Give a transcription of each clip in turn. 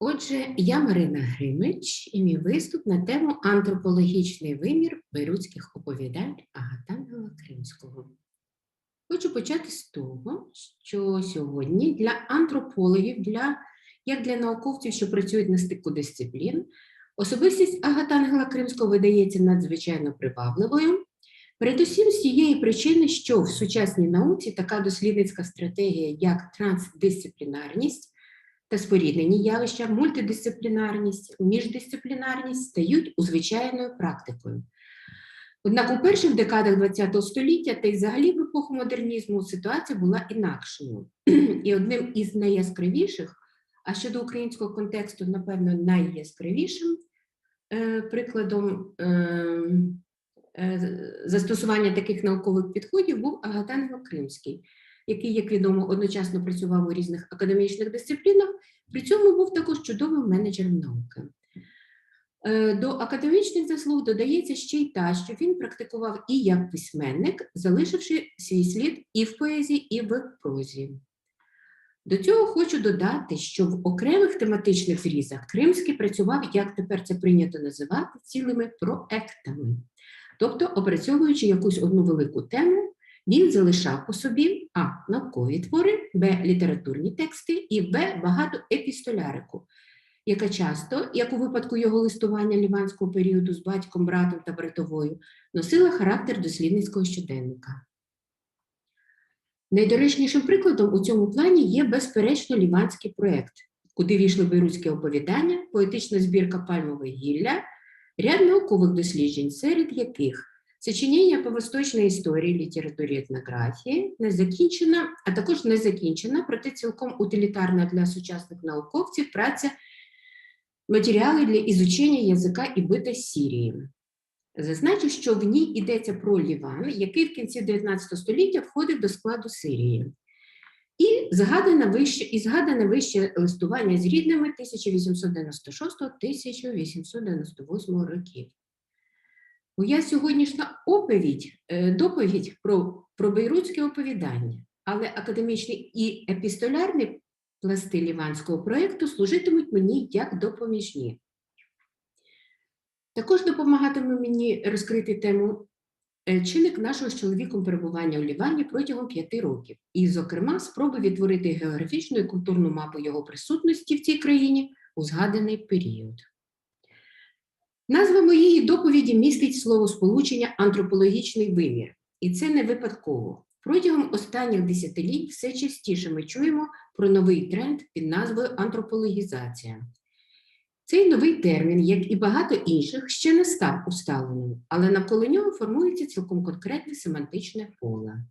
Отже, я Марина Гримич і мій виступ на тему антропологічний вимір беруцьких оповідань Агатангела Кримського. Хочу почати з того, що сьогодні для антропологів, для, як для науковців, що працюють на стику дисциплін, особистість Агатангела Кримського видається надзвичайно привабливою. Передусім з тієї причини, що в сучасній науці така дослідницька стратегія, як трансдисциплінарність, та споріднені явища, мультидисциплінарність, міждисциплінарність стають узвичайною практикою. Однак у перших декадах ХХ століття та й взагалі в епоху модернізму ситуація була інакшою. І одним із найяскравіших, а щодо українського контексту, напевно, найяскравішим е, прикладом е, е, застосування таких наукових підходів був Агатангел Кримський, який, як відомо, одночасно працював у різних академічних дисциплінах, при цьому був також чудовим менеджером науки. Е, До академічних заслуг додається ще й та, що він практикував і як письменник, залишивши свій слід і в поезії, і в прозі. До цього хочу додати, що в окремих тематичних зрізах Кримський працював, як тепер це прийнято називати, цілими проектами. Тобто, опрацьовуючи якусь одну велику тему, він залишав по собі а. наукові твори, б. літературні тексти і б. багато епістолярику, яка часто, як у випадку його листування ліванського періоду з батьком, братом та братовою, носила характер дослідницького щоденника. Найдоречнішим прикладом у цьому плані є, безперечно, ліванський проєкт, куди війшли беруцькі оповідання, поетична збірка пальмове гілля, ряд наукових досліджень, серед яких Сочинення по восточній історії, літературі етнографії не закінчена, а також не закінчена, проте цілком утилітарна для сучасних науковців праця матеріали для ізучення язика і бита Сірії. Зазначу, що в ній йдеться про Ліван, який в кінці 19 століття входить до складу Сирії. І згадане вище, і згадане вище листування з рідними 1896-1898 років. Моя сьогоднішня оповідь, е, доповідь про, про бейрутське оповідання, але академічний і епістолярний пласти ліванського проєкту служитимуть мені як допоміжні. Також допомагатиме мені розкрити тему е, чинник нашого з чоловіком перебування у Лівані протягом п'яти років, і, зокрема, спроби відтворити географічну і культурну мапу його присутності в цій країні у згаданий період. Назва моєї доповіді містить слово сполучення антропологічний вимір, і це не випадково. Протягом останніх десятиліть все частіше ми чуємо про новий тренд під назвою антропологізація. Цей новий термін, як і багато інших, ще не став усталеним, але навколо нього формується цілком конкретне семантичне поле.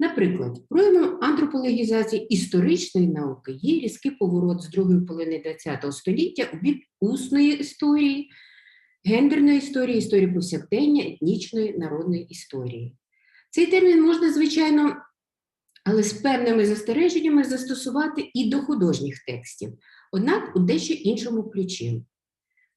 Наприклад, проявом антропологізації історичної науки є різкий поворот з другої половини ХХ століття у бік усної історії гендерної історії, історії повсякдення, етнічної народної історії. Цей термін можна, звичайно, але з певними застереженнями застосувати і до художніх текстів, однак у дещо іншому ключі.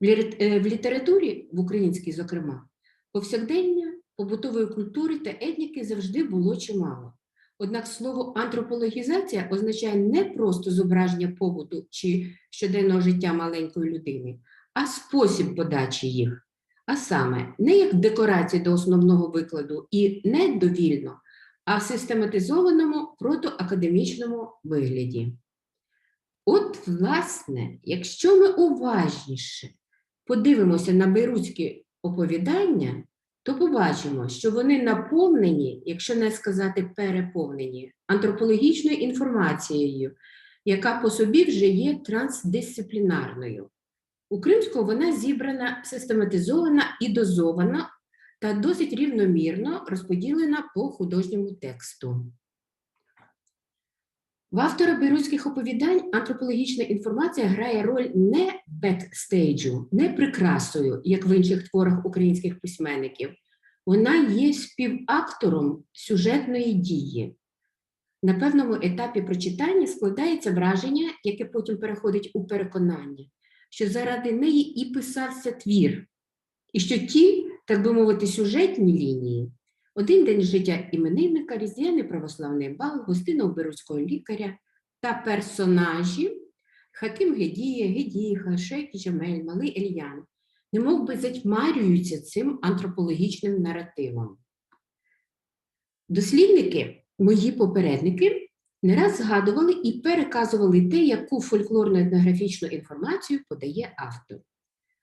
В е, літературі, в українській, зокрема, повсякдення, побутової культури та етніки завжди було чимало. Однак слово антропологізація означає не просто зображення побуту чи щоденного життя маленької людини, а спосіб подачі їх. А саме, не як декорації до основного викладу і не довільно, а в систематизованому протоакадемічному вигляді. От, власне, якщо ми уважніше подивимося на бейрутські оповідання, то побачимо, що вони наповнені, якщо не сказати переповнені, антропологічною інформацією, яка по собі вже є трансдисциплінарною. У Кримського вона зібрана, систематизована і дозована та досить рівномірно розподілена по художньому тексту. В автора беруцьких оповідань антропологічна інформація грає роль не бекстейджу, не прикрасою, як в інших творах українських письменників. Вона є співактором сюжетної дії. На певному етапі прочитання складається враження, яке потім переходить у переконання, що заради неї і писався твір, і що ті, так би мовити, сюжетні лінії, один день життя іменинника, різдвяний православний бал, гостина беруцького лікаря та персонажі Хаким Гедія, Гедіха, Шейх Джамель, Малий Ельян немов би затьмарюються цим антропологічним наративом. Дослідники, мої попередники, не раз згадували і переказували те, яку фольклорно-етнографічну інформацію подає автор.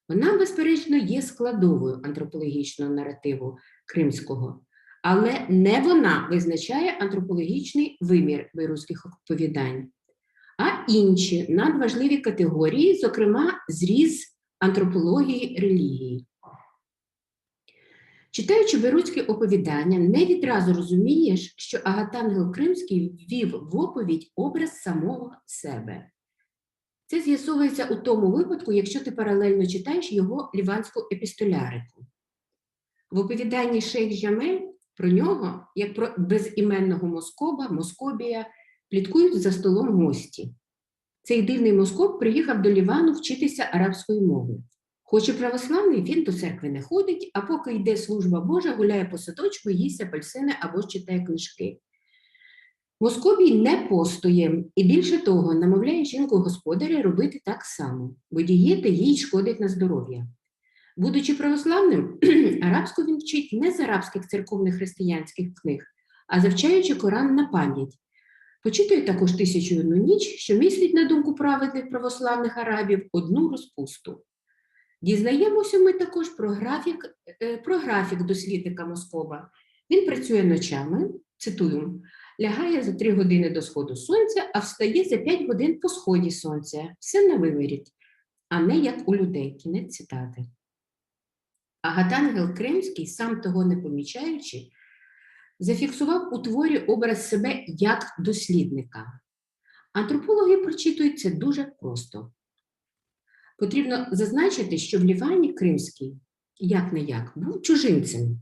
Вона, безперечно, є складовою антропологічного наративу кримського, але не вона визначає антропологічний вимір вируських оповідань, а інші надважливі категорії, зокрема, зріз антропології релігії. Читаючи беруцькі оповідання, не відразу розумієш, що Агатангел Кримський ввів в оповідь образ самого себе. Це з'ясовується у тому випадку, якщо ти паралельно читаєш його ліванську епістолярику. В оповіданні Шейх Жамель про нього, як про безіменного москоба, москобія, пліткують за столом гості. Цей дивний москоб приїхав до Лівану вчитися арабської мови. Хоч і православний, він до церкви не ходить, а поки йде служба Божа, гуляє по садочку, їсть апельсини або читає книжки. Московій не постоє і більше того, намовляє жінку господаря робити так само, бо дієта їй шкодить на здоров'я. Будучи православним, арабську він вчить не з арабських церковних християнських книг, а завчаючи Коран на пам'ять. Почитує також тисячу одну ніч, що містить, на думку праведних православних арабів, одну розпусту. Дізнаємося ми також про графік, е, про графік дослідника Москова. Він працює ночами, цитую, лягає за 3 години до сходу сонця, а встає за 5 годин по сході сонця. Все на виворіт, а не як у людей. Кінець цитати. Агатангел Кримський, сам того не помічаючи, зафіксував у творі образ себе як дослідника. Антропологи прочитують це дуже просто. Потрібно зазначити, що в Лівані Кримський, як не як, був чужинцем,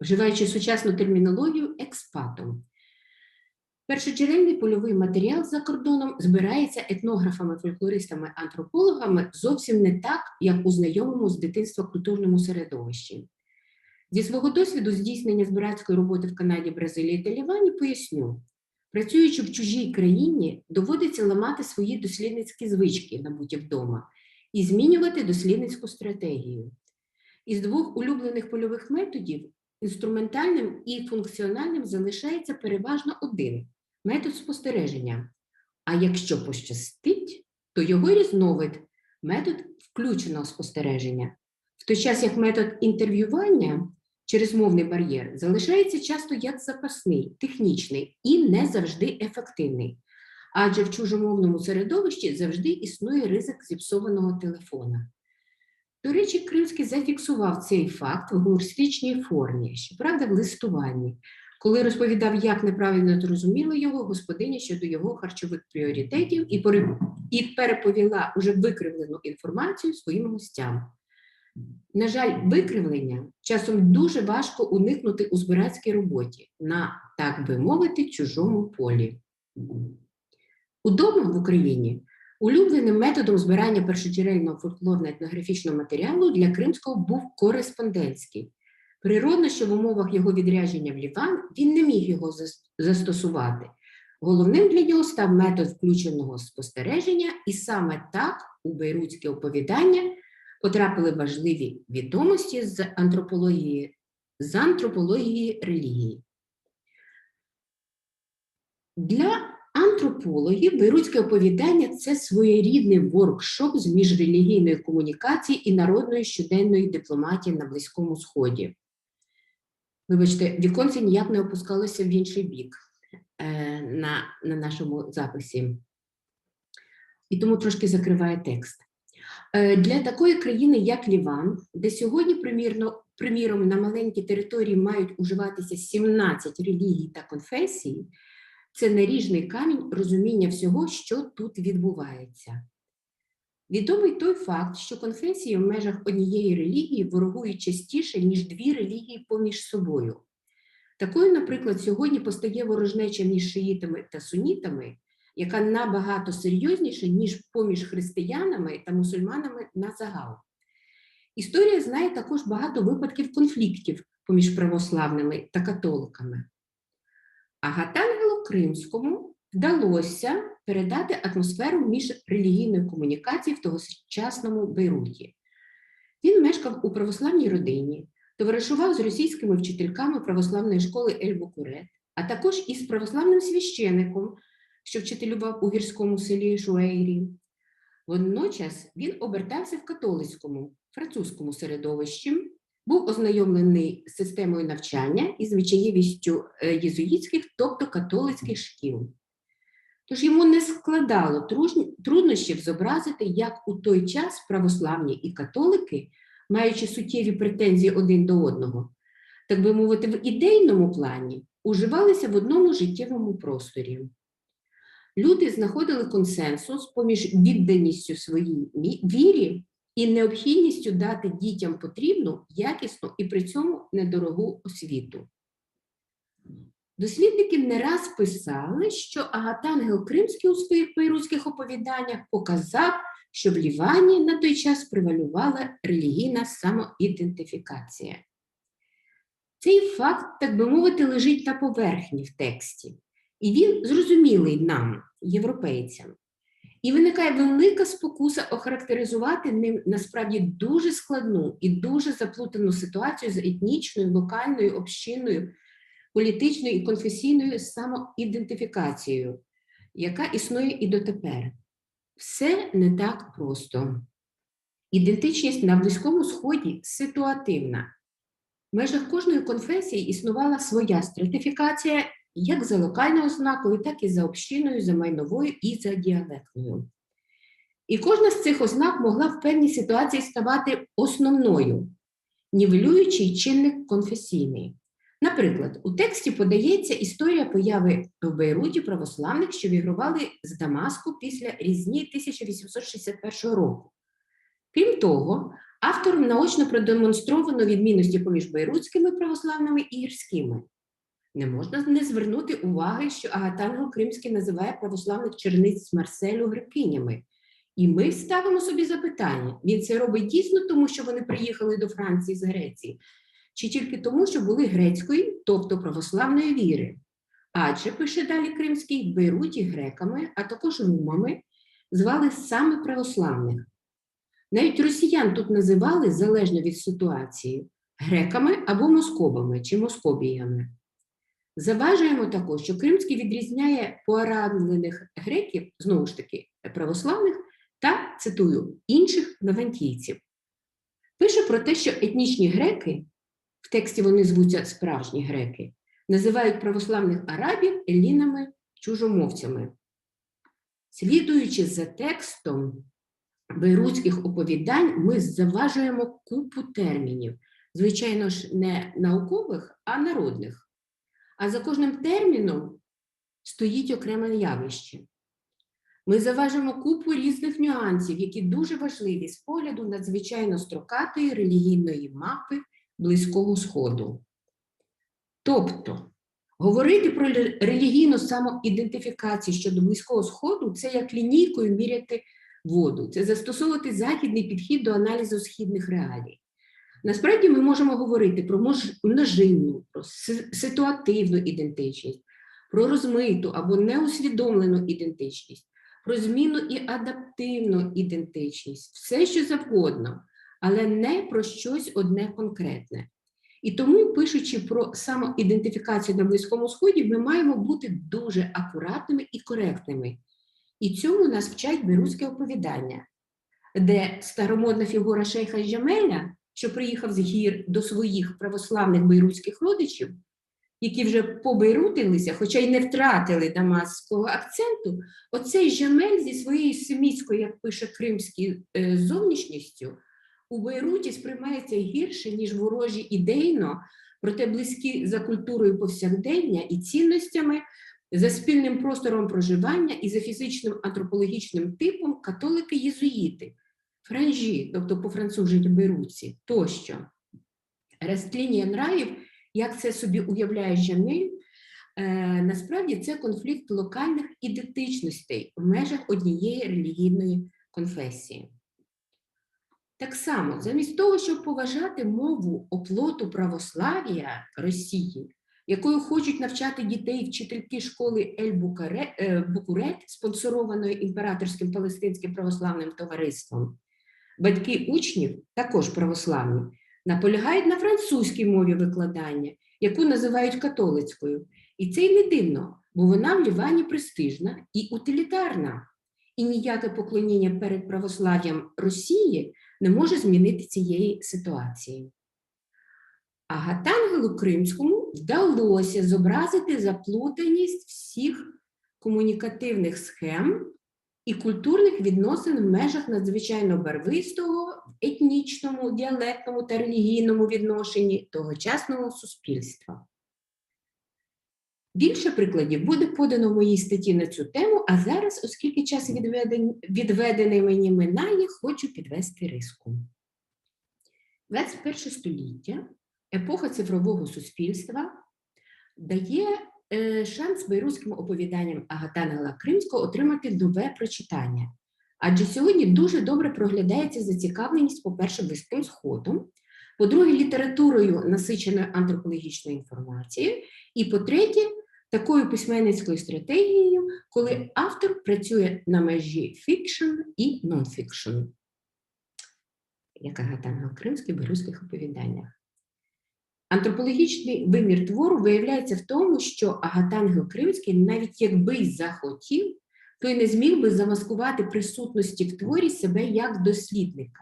вживаючи сучасну термінологію експатом. Першоджерельний польовий матеріал за кордоном збирається етнографами, фольклористами, антропологами зовсім не так, як у знайомому з дитинства культурному середовищі. Зі свого досвіду здійснення збирацької роботи в Канаді, Бразилії та Лівані поясню. Працюючи в чужій країні, доводиться ламати свої дослідницькі звички, набуті вдома, і змінювати дослідницьку стратегію. Із двох улюблених польових методів інструментальним і функціональним залишається переважно один метод спостереження. А якщо пощастить, то його різновид метод включеного спостереження. В той час як метод інтерв'ювання через мовний бар'єр залишається часто як запасний, технічний і не завжди ефективний. Адже в чужомовному середовищі завжди існує ризик зіпсованого телефона. До речі, Кримський зафіксував цей факт в гумористичній формі, щоправда, в листуванні, коли розповідав, як неправильно зрозуміла його господиня щодо його харчових пріоритетів і, і переповіла уже викривлену інформацію своїм гостям. На жаль, викривлення часом дуже важко уникнути у збирацькій роботі на, так би мовити, чужому полі. Удома в Україні улюбленим методом збирання першоджерельного фольклорно-етнографічного матеріалу для кримського був кореспондентський. Природно, що в умовах його відрядження в Ліван він не міг його застосувати. Головним для нього став метод включеного спостереження, і саме так у бейрутське оповідання потрапили важливі відомості з антропології, з антропології релігії. Для антропологів Бейрутське оповідання це своєрідний воркшоп з міжрелігійної комунікації і народної щоденної дипломатії на Близькому Сході. Вибачте, віконце ніяк не опускалося в інший бік е, на, на нашому записі. І тому трошки закриває текст. Е, Для такої країни, як Ліван, де сьогодні, примірно, приміром, на маленькій території мають уживатися 17 релігій та конфесій, це наріжний камінь розуміння всього, що тут відбувається. Відомий той факт, що конфесії в межах однієї релігії ворогують частіше, ніж дві релігії поміж собою. Такою, наприклад, сьогодні постає ворожнеча між шиїтами та сунітами, яка набагато серйозніша, ніж поміж християнами та мусульманами на загал. Історія знає також багато випадків конфліктів поміж православними та католиками. А Гатангелу Кримському вдалося передати атмосферу міжрелігійної комунікації в тогочасному Бейруті. Він мешкав у православній родині, товаришував з російськими вчительками православної школи Ель-Букурет, а також із православним священником, що вчителював у гірському селі Шуейрі. Водночас він обертався в католицькому, французькому середовищі, був ознайомлений системою навчання і звичаєвістю е, єзуїтських, тобто католицьких шкіл. Тож йому не складало труднощів зобразити, як у той час православні і католики, маючи суттєві претензії один до одного, так би мовити, в ідейному плані, уживалися в одному життєвому просторі. Люди знаходили консенсус поміж відданістю своїй вірі і необхідністю дати дітям потрібну, якісну і при цьому недорогу освіту. Дослідники не раз писали, що Агатангел Кримський у своїх бейрутських оповіданнях показав, що в Лівані на той час превалювала релігійна самоідентифікація. Цей факт, так би мовити, лежить на поверхні в тексті, і він зрозумілий нам, європейцям. І виникає велика спокуса охарактеризувати ним насправді дуже складну і дуже заплутану ситуацію з етнічною, локальною, общинною, політичною і конфесійною самоідентифікацією, яка існує і дотепер. Все не так просто. Ідентичність на Близькому Сході ситуативна. В межах кожної конфесії існувала своя стратифікація як за локальною ознакою, так і за общиною, за майновою і за діалектною. І кожна з цих ознак могла в певній ситуації ставати основною, нівелюючий чинник конфесійний. Наприклад, у тексті подається історія появи в Бейруті православних, що вігрували з Дамаску після різні 1861 року. Крім того, автором наочно продемонстровано відмінності поміж бейрутськими православними і гірськими. Не можна не звернути уваги, що Агатангел Кримський називає православних черниць з Марселю грекинями. І ми ставимо собі запитання: він це робить дійсно тому, що вони приїхали до Франції з Греції, чи тільки тому, що були грецької, тобто православної віри. Адже, пише далі Кримський, в Бейруті греками, а також румами звали саме православних. Навіть росіян тут називали, залежно від ситуації, греками або московами чи московіями. Заважуємо також, що Кримський відрізняє поаранлених греків, знову ж таки, православних, та, цитую, інших левантійців. Пише про те, що етнічні греки, в тексті вони звуться справжні греки, називають православних арабів елінами чужомовцями. Слідуючи за текстом бейрутських оповідань, ми заважуємо купу термінів, звичайно ж, не наукових, а народних. А за кожним терміном стоїть окреме явище. Ми заважимо купу різних нюансів, які дуже важливі з погляду надзвичайно строкатої релігійної мапи Близького Сходу. Тобто, говорити про релігійну самоідентифікацію щодо Близького Сходу це як лінійкою міряти воду, це застосовувати західний підхід до аналізу східних реалій. Насправді ми можемо говорити про множинну, про ситуативну ідентичність, про розмиту або неусвідомлену ідентичність, про зміну і адаптивну ідентичність, все що завгодно, але не про щось одне конкретне. І тому, пишучи про самоідентифікацію на Близькому Сході, ми маємо бути дуже акуратними і коректними. І цьому нас вчать берузьке оповідання, де старомодна фігура шейха Джамеля, що приїхав з гір до своїх православних бейрутських родичів, які вже побейрутилися, хоча й не втратили дамасського акценту, оцей Жамель зі своєю семітською, як пише кримський, е, зовнішністю, у Бейруті сприймається гірше, ніж ворожі ідейно, проте близькі за культурою повсякдення і цінностями, за спільним простором проживання і за фізичним антропологічним типом католики-єзуїти, франжі, тобто по-францужені беруці, тощо. Растлінія нравів, як це собі уявляє Жамель, е, насправді це конфлікт локальних ідентичностей в межах однієї релігійної конфесії. Так само, замість того, щоб поважати мову оплоту православ'я Росії, якою хочуть навчати дітей вчительки школи Ель е, Букурет, спонсорованої імператорським палестинським православним товариством. Батьки учнів, також православні, наполягають на французькій мові викладання, яку називають католицькою. І це й не дивно, бо вона в Лівані престижна і утилітарна. І ніяке поклоніння перед православ'ям Росії не може змінити цієї ситуації. А Гатангелу Кримському вдалося зобразити заплутаність всіх комунікативних схем і культурних відносин в межах надзвичайно барвистого етнічному, діалектному та релігійному відношенні тогочасного суспільства. Більше прикладів буде подано в моїй статті на цю тему, а зараз, оскільки час відведен- відведений мені минає, хочу підвести риску. 21 століття, епоха цифрового суспільства, дає шанс бейрутським оповіданням Агатангела Кримського отримати нове прочитання. Адже сьогодні дуже добре проглядається зацікавленість, по-перше, Близьким Сходом, по-друге, літературою, насиченою антропологічною інформацією, і по-третє, такою письменницькою стратегією, коли автор працює на межі фікшн і нон-фікшн, як Агатангел Кримський в бейрутських оповіданнях. Антропологічний вимір твору виявляється в тому, що Агатангел Кримський, навіть якби й захотів, то й не зміг би замаскувати присутності в творі себе як дослідника.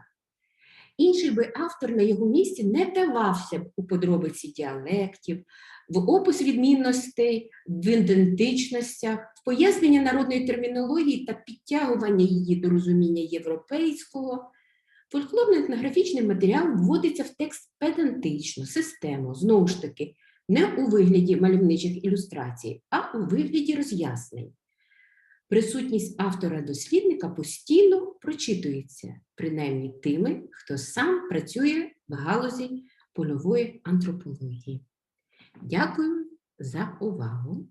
Інший би автор на його місці не давався б у подробиці діалектів, в опис відмінностей, в ідентичностях, в пояснення народної термінології та підтягування її до розуміння європейського. Фольклорно-етнографічний матеріал вводиться в текст педантично, системно, знову ж таки, не у вигляді мальовничих ілюстрацій, а у вигляді роз'яснень. Присутність автора-дослідника постійно прочитується, принаймні тими, хто сам працює в галузі польової антропології. Дякую за увагу.